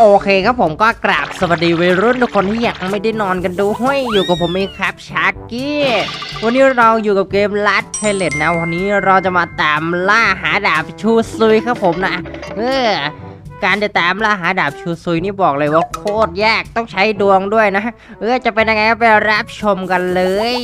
โอเคครับผมก็กราบสวัสดีวัยรุ่นทุกคนที่อยากไม่ได้นอนกันดูห้ยอยู่กับผมเองครับชาร์กี้ วันนี้เราอยู่กับเกมลัดเทเลตนะ วันนี้เราจะมาตามล่าหาดาบชูซุยครับผมนะเออการจะตามล่าหาดาบชูซุยนี่บอกเลยว่าโคตรยากต้องใช้ดวงด้วยนะ เออจะเป็นยังไงก็ไปรับชมกันเลย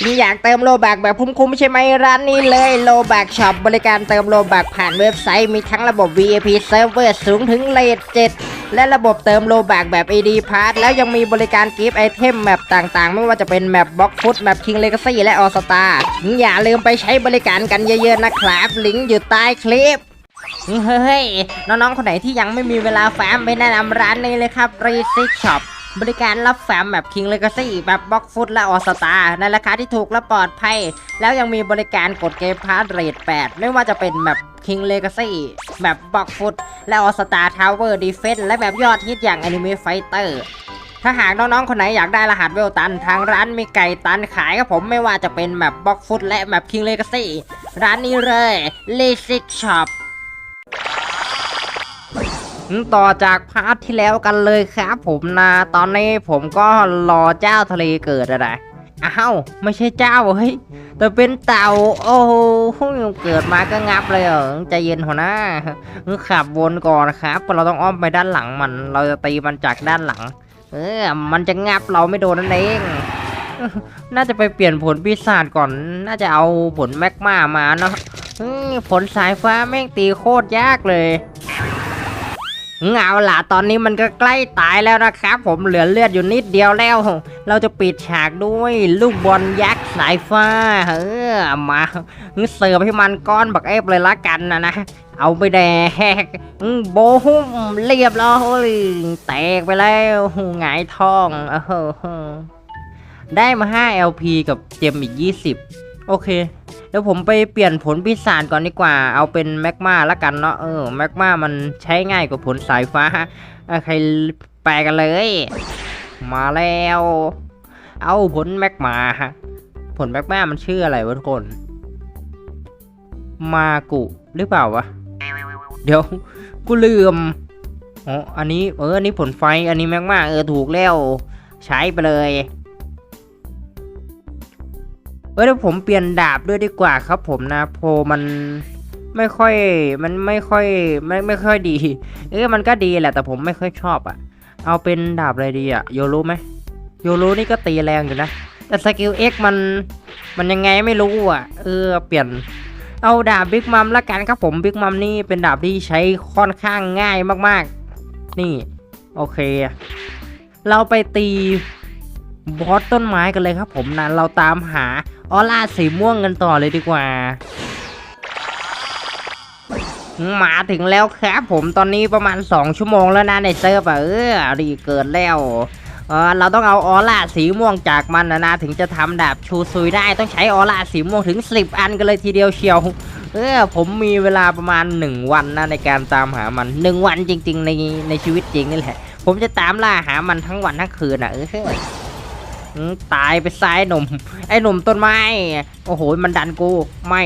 นี่อยากเติมโลบักแบบคุ้มๆใช่ไหมร้านนี้เลยโลบักช็อปบริการเติมโลบักผ่านเว็บไซต์มีทั้งระบบ VIP Server สูงถึงเลท7และระบบเติมโลบักแบบ AD Pass แล้วยังมีบริการกิฟต์ไอเทมแมปต่างๆ ไม่ว่าจะเป็นแมปบล็อกฟุตแมปคิงเลก a ซี่และออสตาอย่าลืมไปใช้บริการกันเยอะๆนะครับลิงก์อยู่ใต้คลิปเฮ้ยน้องๆคนไหนที่ยังไม่มีเวลาฟาร์มไปแนะนำร้านนี้เลยครับ r e s i c Shop บริการรับแฟาร์มแบบ King Legacy แบบบล็อกฟุตและออสตาในราคาที่ถูกและปลอดภัย แล้วยังมีบริการกดเกมพาร์ทเรท8ไม่ว่าจะเป็นแบบ King Legacy แบบบล็อกฟุตและออสตาทาวเวอร์ดีเฟนและแบบยอดฮิตอย่าง Anime Fighter ถ้าหากน้องๆ คนไหนอยากได้รหัสเวลตัน ทางร้านมีไก่ตันขายครับผมไม่ว่าจะเป็นแบบบล็อกฟุตและแบบ King Legacy ร้านนี้เลย l e s i c Shop ต่อจากพาร์ทที่แล้วกันเลยครับผมนะตอนนี้ผมก็รอเจ้าทะเลเกิดอะไรอ้าวไม่ใช่เจ้าเฮ้ยแต่เป็นเต่า โอ้โหเกิดมาก็งับเลยเหรอใจเย็นหัวหน้าขับวนก่อนครับเราต้องอ้อมไปด้านหลังมัน เราจะตีมันจากด้านหลัง เออ มันจะงับเราไม่โดนนั่นเองน่าจะไปเปลี่ยนผลปีศาจก่อน น่าจะเอาผลแมกมามาเนาะผลสายฟ้าแม่งตีโคตรยากเลย เอาล่ะตอนนี้มันก็ใกล้ตายแล้วนะครับ ผมเหลือเลือดอยู่นิดเดียวแล้ว เราจะปิดฉากด้วยลูกบอลยักษ์สายฟ้าเออมาเสิร์ฟให้มันก้อนบักเอฟเลยละกันนะนะเอาไปแดกโบหุ้มเรียบร้อยแตกไปแล้วหงายท้องเออได้มา 5 LP กับเจมอีก 20 โอเค เดี๋ยวผมไปเปลี่ยนผลปีศาจก่อนดีกว่า เอาเป็นแมกมาละกันเนาะ เออ แมกมามันใช้ง่ายกว่าผลสายฟ้าใครแปลกันเลย มาแล้ว เอาผลแมกมาฮะผลแมกมามันชื่ออะไรวะทุกคน มากุหรือเปล่าวะ เดี๋ยว กูลืม อ๋อ อันนี้ เออ อันนี้ผลไฟ อันนี้แมกมา เออ ถูกแล้ว ใช้ไปเลย เออเดี๋ยวผมเปลี่ยนดาบด้วยดีกว่าครับ ผมนะโพมันไม่ค่อยมันไม่ค่อยไม่ไม่ค่อยดี เออมันก็ดีแหละแต่ผมไม่ค่อยชอบอะ่ะ เอาเป็นดาบอะไรดีอะ่ะโยรู้ไหมโยรู้นี่ก็ตีแรงอยู่นะ แต่สกิล X มันมันยังไงไม่รู้อะ เออเปลี่ยนเอาดาบบิ๊กมัมละกันครับผมบิ๊กมัมนี่เป็นดาบที่ใช้ค่อนข้างง่ายมากๆ นี่ โอเค เราไปตี บอสต้นไม้กันเลยครับผมนะเราตามหาออร่าสีม่วงกันต่อเลยดีกว่า มาถึงแล้วครับผมตอนนี้ประมาณ 2 ชั่วโมงแล้วนะในเซิร์ฟเออรีเกิดแล้วเออเราต้องเอาออร่าสีม่วงจากมันนะนะถึงจะทำดาบชูซุยได้ต้องใช้ออร่าสีม่วงถึง 10 อันกันเลยทีเดียวเชียวเออผมมีเวลาประมาณ 1 วันนะในการตามหามัน 1 วันจริง ๆ ในในชีวิตจริงนี่แหละ ผมจะตามล่าหามันทั้งวันทั้งคืนอะเออ ตายไปซ้ายหนุ่ม ไอ้หนุ่มต้นไม้ โอ้โห มันดันกู ไม่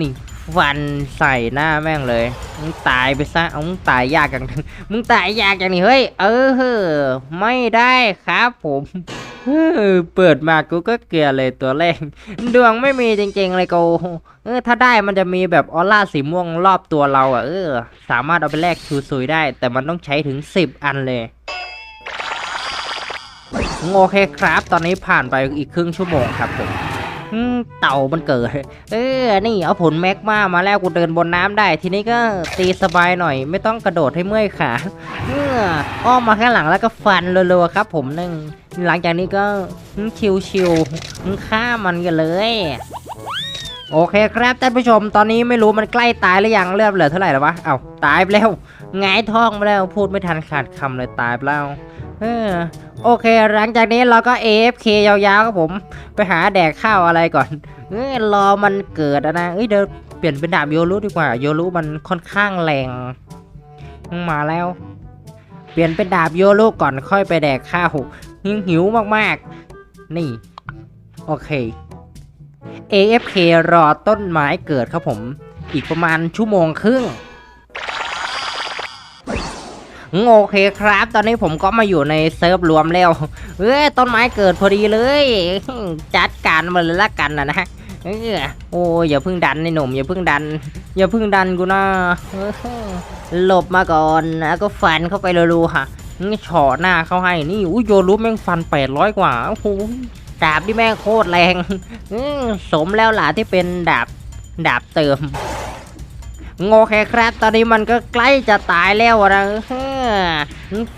นี่ฟันใส่หน้าแม่งเลย มึงตายไปซะเอามึงตายยากจังมึงตายยากจังนี่เฮ้ย เออเฮ้อไม่ได้ครับผมเออเปิดมากูก็เกลือเลยตัวแรกดวงไม่มีจริงๆเลยกูเออถ้าได้มันจะมีแบบออร่าสีม่วงรอบตัวเราอะเออ สามารถเอาไปแลกชูซุยได้ แต่มันต้องใช้ถึง 10 อันเลย โอเคครับ ตอนนี้ผ่านไปอีกครึ่งชั่วโมงครับผมเต่ามันเกิด เออ นี่เอาผลแมกมามาแล้วกูเดินบนน้ำได้ ทีนี้ก็ตีสบายหน่อย ไม่ต้องกระโดดให้เมื่อยขาเอออ้อมมาข้างหลังแล้วก็ฟันรัวๆครับ ผมหนึ่งหลังจากนี้ก็ชิวๆฆ่ามันกันเลย โอเคครับท่านผู้ชม ตอนนี้ไม่รู้มันใกล้ตายหรือยังเลือดเหลือเท่าไหร่แล้ววะ เอ้าตายไปแล้วหงายท้องไปแล้วพูดไม่ทันขาดคำเลยตายไปแล้ว เออโอเค หลังจากนี้เราก็ AFK ยาวๆครับผม ไปหาแดกข้าวอะไรก่อน เออรอมันเกิดนะเอ้ยเดี๋ยวเปลี่ยนเป็นดาบโยรุดีกว่า โยรุมันค่อนข้างแรงมาแล้ว เปลี่ยนเป็นดาบโยรุก่อนค่อยไปแดกข้าวหิวหิวมากๆ นี่ โอเค AFK รอต้นไม้เกิดครับผม อีกประมาณชั่วโมงครึ่ง โอเคครับ ตอนนี้ผมก็มาอยู่ในเซิร์ฟรวมแล้วเอ้ยต้นไม้เกิดพอดีเลย จัดการมาเลยละกันนะนะเออโอ้ยอย่าเพิ่งดันไอ้หนุ่มอย่าเพิ่งดัน อย่าเพิ่งดันกูนะหลบมาก่อนแล้วก็ฟันเข้าไปรัวๆค่ะนี่ฉาะหน้าเข้าให้นี่อุ้ยโยรู้แม่งฟันแปดร้อยกว่าโอ้โหดาบที่แม่งโคตรแรงสมแล้วล่ะที่เป็นดาบดาบเติมโอเคครับ ตอนนี้มันก็ใกล้จะตายแล้วนะ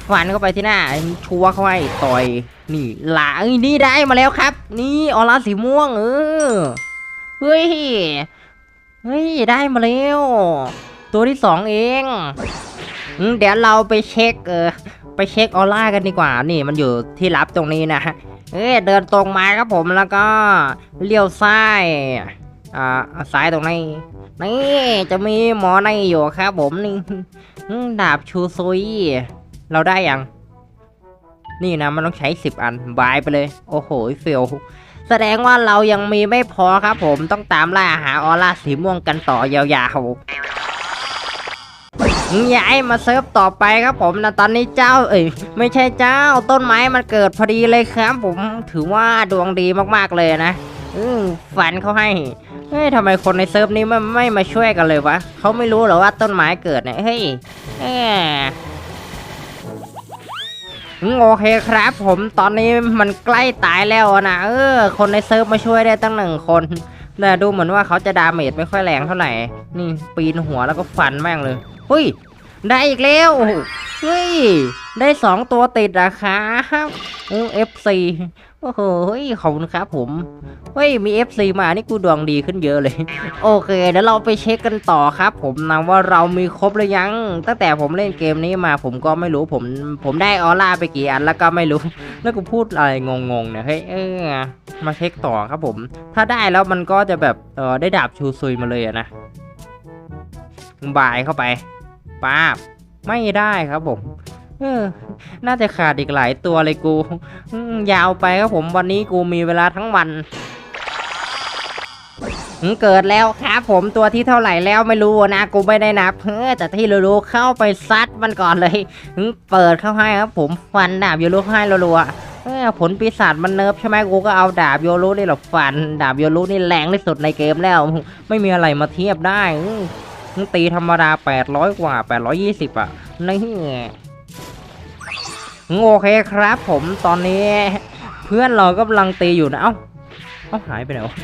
ฟันเข้าไปที่หน้าชัวร์เข้าไปต่อยนี่หลาเอ้ยนี่ได้มาแล้วครับ นี่ออร่าสีม่วง เออเฮ้ยเฮ้ยได้มาแล้วตัวที่สองเองเดี๋ยวเราไปเช็คเออไปเช็คออร่ากันดีกว่า นี่มันอยู่ที่ลับตรงนี้นะเอ้ยเดินตรงมาครับผมแล้วก็เลี้ยวซ้าย อ่าซ้ายตรงนี้ นี่จะมีหมอในอยู่ครับผมนี่ดาบชูซุย เราได้ยัง นี่นะมันต้องใช้สิบอันบายไปเลย โอ้โหเฟลแสดงว่าเรายังมีไม่พอครับผมต้องตามล่าหาออร่าสีม่วงกันต่อยาวๆย้ายมาเซิร์ฟต่อไปครับผมนะตอนนี้เจ้า เอ้ยไม่ใช่เจ้าต้นไม้มันเกิดพอดีเลยครับ ผมถือว่าดวงดีมากๆเลยนะ อืฝันเขาให้ เฮ้ยทำไมคนในเซิร์ฟนี้ไม่ไม่มาช่วยกันเลยวะเขาไม่รู้เหรอว่าต้นไม้เกิดเนี่ยเฮ้ยเอ้ยอืมโอเคครับ ผมตอนนี้มันใกล้ตายแล้วนะเออ คนในเซิร์ฟมาช่วยได้ตั้งหนึ่งคนแต่ดูเหมือนว่าเขาจะดาเมจไม่ค่อยแรงเท่าไหร่ นี่ปีนหัวแล้วก็ฟันแม่งเลยเฮ้ย ได้อีกแล้วเฮ้ย ได้สองตัวติดอะครับอือ FC โอ้โห้ยขอบคุณครับผม เฮ้ย มี FC มา นี่กูดวงดีขึ้นเยอะเลย โอเค เดี๋ยวเราไปเช็คกันต่อครับผมนะว่าเรามีครบหรือยัง ตั้งแต่ผมเล่นเกมนี้มาผมก็ไม่รู้ผม ผมได้ออร่าไปกี่อันแล้วก็ไม่รู้ แล้วกูพูดอะไรงงๆเนี่ยเฮ้ยเออ มาเช็คต่อครับผม ถ้าได้แล้วมันก็จะแบบ เออได้ดาบชูซุยมาเลยอะนะบายเข้าไป ป้าบ ไม่ได้ครับผมเออน่าจะขาดอีกหลายตัวเลยกูยาวไปครับผมวันนี้กูมีเวลาทั้งวันเกิดแล้วครับผมตัวที่เท่าไหร่แล้วไม่รู้นะกูไม่ได้นับเฮ้อแต่ที่รู้ๆเข้าไปซัดมันก่อนเลยเปิดเข้าให้ครับผมฟันดาบโยรุให้รัวๆเออผลปีศาจมันเนิบใช่ไหมกูก็เอาดาบโยรุนี่หละฟัน ดาบโยรุนี่แรงที่สุดในเกมแล้ว ไม่มีอะไรมาเทียบได้ ตีธรรมดา 800 กว่า 820 อะ นี่โอเคครับผมตอนนี้ เพื่อนเรากำลังตีอยู่นะ เอ้า เอ้าหายไปไหนวะ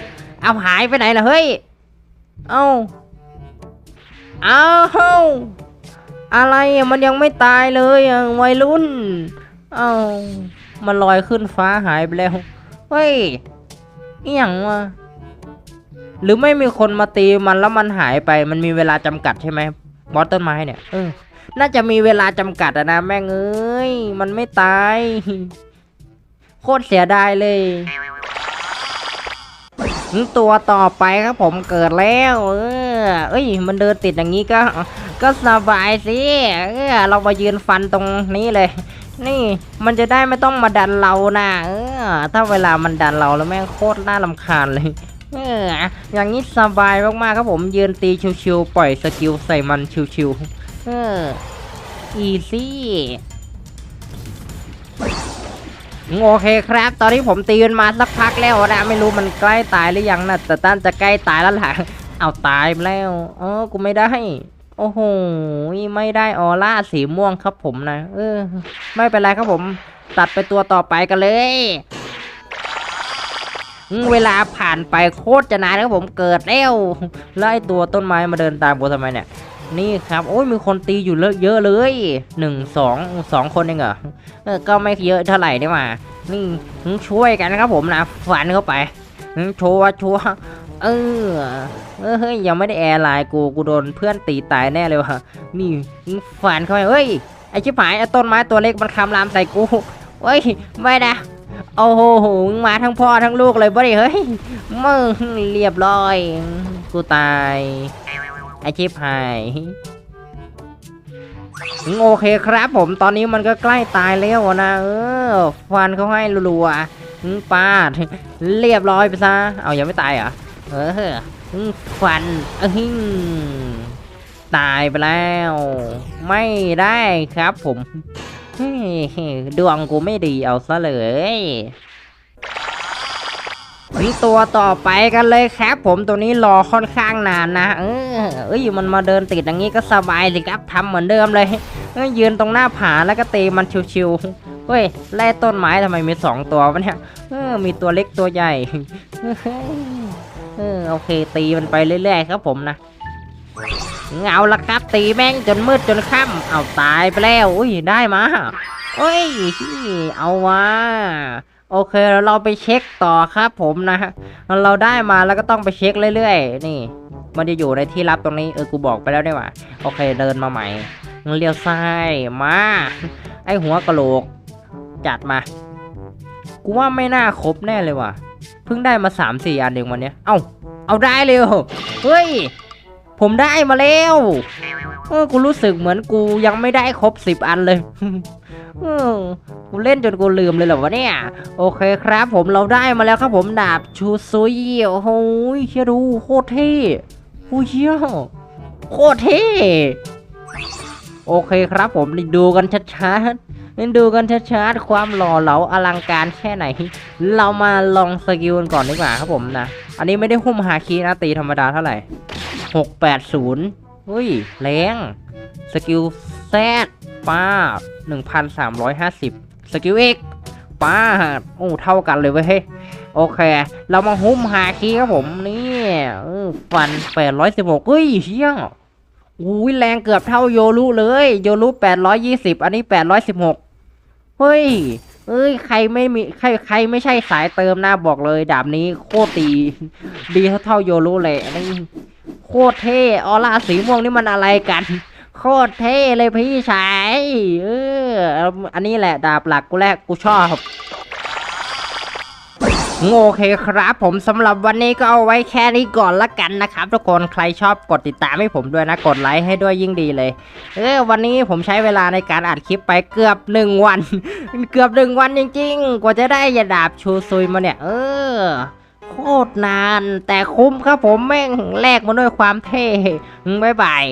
เอาหายไปไหนล่ะเฮ้ย เอ้า เอ้า อะไรมันยังไม่ตายเลยวัยรุ่น เอ้า มันลอยขึ้นฟ้าหายไปแล้ว เฮ้ยอหย่างวะ หรือไม่มีคนมาตีมันแล้วมันหายไป มันมีเวลาจำกัดใช่ไหมบอสต้นไม้เนี่ยเออน่าจะมีเวลาจำกัดนะแม่งเอ้ยมันไม่ตายโคตรเสียดายเลยตัวต่อไปครับผมเกิดแล้ว เออ เอ้ย มันเดินติดอย่างนี้ก็ ก็สบายสิเออเรามายืนฟันตรงนี้เลย นี่มันจะได้ไม่ต้องมาดันเรานะเออ ถ้าเวลามันดันเราแล้วแม่งโคตรน่ารำคาญเลย อย่างนี้สบายมากๆครับผมยืนตีชิวๆปล่อยสกิลใส่มันชิวๆเอออีซี่โอเคครับ ตอนนี้ผมตีมันมาสักพักแล้วนะ ไม่รู้มันใกล้ตายหรือยังนะแต่ต้านจะใกล้ตายแล้วล่ะเอาตายแล้วอ๋อกูไม่ได้ โอ้โหไม่ได้ออร่าสีม่วงครับผมนะ เออ ไม่เป็นไรครับผม ตัดไปตัวต่อไปกันเลย เวลาผ่านไปโคตรจะนานครับผมเกิดแล้วแล้วไอตัวต้นไม้มาเดินตามกูทำไมเนี่ย นี่ครับ โอ้ยมีคนตีอยู่เยอะเลยหนึ่งสองสองคนเองเหรอก็ไม่เยอะเท่าไหร่นี่มา นี่ช่วยกันนะครับผมนะฟันเข้าไปชัวชัวเออเอ้ยยังไม่ได้แอร์ไลน์กูกูโดนเพื่อนตีตายแน่เลยวะนี่ฟันเข้าไปเฮ้ยไอชิบหายไอต้นไม้ตัวเล็กมันคำรามใส่กูเฮ้ยไม่นะ โอ้โหมาทั้งพ่อทั้งลูกเลยบ่ดิเฮ้ยมึงเรียบร้อย กูตายไอชิปหายโอเคครับผมตอนนี้มันก็ใกล้ตายแล้วนะเออฟันเขาให้รัวๆปาด เรียบร้อยไปซะ เอายังไม่ตายเหรอ เออฟันเออหิ้งตายไปแล้ว ไม่ได้ครับผม ดวงกูไม่ดีเอาซะเลยถึงตัวต่อไปกันเลยครับ ผมตัวนี้รอค่อนข้างนานนะ เออเอ้ยมันมาเดินติดอย่างนี้ก็สบายสิครับทำเหมือนเดิมเลยเยืนตรงหน้าผาแล้วก็ตีมันชิวๆเฮ้ยไล่ต้นไม้ทำไมมีสองตัววะเนี่ยเออมีตัวเล็กตัวใหญ่เออโอเคตีมันไปเรื่อยๆครับผมนะ เอาละครับตีแม่งจนมืดจนค่ำเอาตายไปแล้ว อุ้ยได้มาเอ้ยเอาว่าโอเคเราไปเช็คต่อครับผมนะเราได้มาแล้วก็ต้องไปเช็คเรื่อยๆ นี่ มันจะอยู่ในที่ลับตรงนี้เออกูบอกไปแล้วนี่หว่าโอเคเดินมาใหม่เลี้ยวซ้ายมา ไอหัวกะโหลก จัดมา กูว่าไม่น่าครบแน่เลยว่ะเพิ่งได้มาสามสี่อันเองวันนี้ เอ้าเอาได้เลยเฮ้ย ผมได้มาแล้วเออกูรู้สึกเหมือนกูยังไม่ได้ครบสิบอันเลยเออกูเล่นจนกูลืมเลยเหรอวะเนี่ย โอเคครับ ผมเราได้มาแล้วครับผมดาบชูซุยโอ้โหเชี่ยดูโคตรเท่โอ้ยเชี่ยโคตรเท่โอเคครับ ผมดูกันชัดๆดูกันชัดๆความหล่อเหลาอลังการแค่ไหน เรามาลองสกิลกันก่อนดีกว่าครับผมนะ อันนี้ไม่ได้หุ้มฮาคีนะตีธรรมดาเท่าไหร่ 680เฮ้ย แรง สกิลแซดป้า 1,350 สกิลเอกป้า โอ้ เท่ากันเลยเว้ยเฮ้ยโอเค เรามาหุ้มฮาคีครับผมนี่เออฟัน 816เฮ้ยเชี่ยอุ้ยแรงเกือบเท่าโยรุเลย โยรุ820 อันนี้ 816 เฮ้ยเอ้ยใครไม่มีใครใครไม่ใช่สายเติมนะบอกเลย ดาบนี้โคตรดี ดีเท่าเท่าโยรุเลยอันนี้ โคตรเท่ออร่าสีม่วงนี่มันอะไรกัน โคตรเท่เลยพี่ชายเอออันนี้แหละดาบหลักกูแรกกูชอบโอเคครับผมสำหรับวันนี้ก็เอาไว้แค่นี้ก่อนละกันนะครับ ทุกคนใครชอบกดติดตามให้ผมด้วยนะกดไลค์ให้ด้วยยิ่งดีเลย เออวันนี้ผมใช้เวลาในการอัดคลิปไปเกือบหนึ่งวัน เกือบหนึ่งวันจริง ๆ กว่าจะได้ยาดาบชูซุยมาเนี่ย เออ โคตรนาน แต่คุ้มครับผมแม่งแลกมาด้วยความเท่บ๊ายบาย